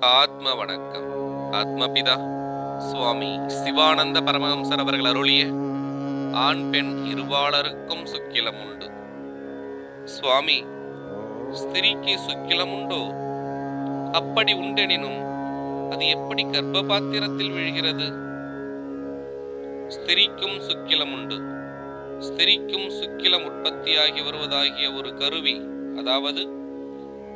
ஆத்ம வணக்கம் ஆத்மபிதா சுவாமி சிவானந்த பரமஹம்சர் அவர்கள் அருளிய ஆண் பெண் இருவாளருக்கும் சுக்கிலம் உண்டு. சுவாமி ஸ்திரீக்கு சுக்கிலம் உண்டோ? அப்படி உண்டெனினும் அது எப்படி கர்ப்ப பாத்திரத்தில் விழுகிறது? ஸ்திரீக்கும் சுக்கிலம் உண்டு. ஸ்திரீக்கும் சுக்கிலம் உற்பத்தியாகி வருவதாகிய ஒரு கருவி அதாவது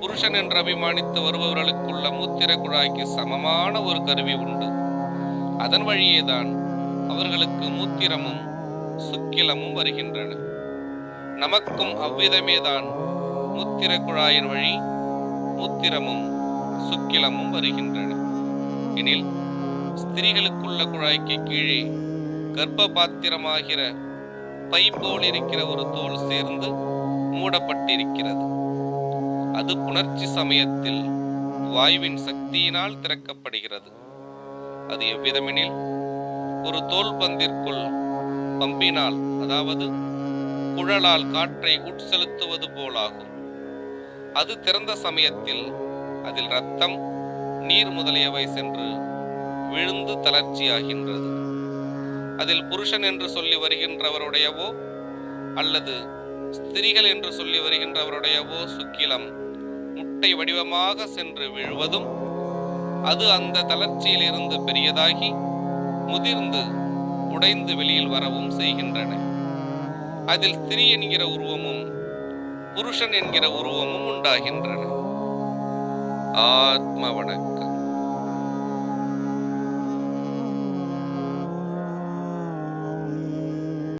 புருஷன் என்று அபிமானித்து வருபவர்களுக்குள்ள மூத்திர குழாய்க்கு சமமான ஒரு கருவி உண்டு. அதன் வழியேதான் அவர்களுக்கு மூத்திரமும் சுக்கிலமும் வருகின்றன. நமக்கும் அவ்விதமேதான் மூத்திர குழாயின் வழி மூத்திரமும் சுக்கிலமும் வருகின்றன. எனில் ஸ்திரீகளுக்குள்ள குழாய்க்கு கீழே கர்ப்ப பாத்திரமாகிற பை போல் இருக்கிற ஒரு தோல் சேர்ந்து மூடப்பட்டிருக்கிறது. அது புணர்ச்சி சமயத்தில் வாயுவின் சக்தியினால் திறக்கப்படுகிறது. அது எவ்விதமெனில் ஒரு தோல் பந்திற்குள் பம்பினால் அதாவது குழலால் காற்றை உட்செலுத்துவது போலாகும். அது திறந்த சமயத்தில் அதில் ரத்தம் நீர் முதலியவை சென்று விழுந்து தளர்ச்சியாகின்றது. அதில் புருஷன் என்று சொல்லி வருகின்றவருடையவோ அல்லது ஸ்திரீகள் என்று சொல்லி வருகின்றவருடைய ஓ சுக்கிலம் முட்டை வடிவமாக சென்று விழுவதும் அது அந்த தளர்ச்சியிலிருந்து பெரியதாகி முதிர்ந்து உடைந்து வெளியில் வரவும் செய்கின்றன. அதில் ஸ்திரீ என்கிற உருவமும் புருஷன் என்கிற உருவமும் உண்டாகின்றன. ஆத்ம வணக்கம்.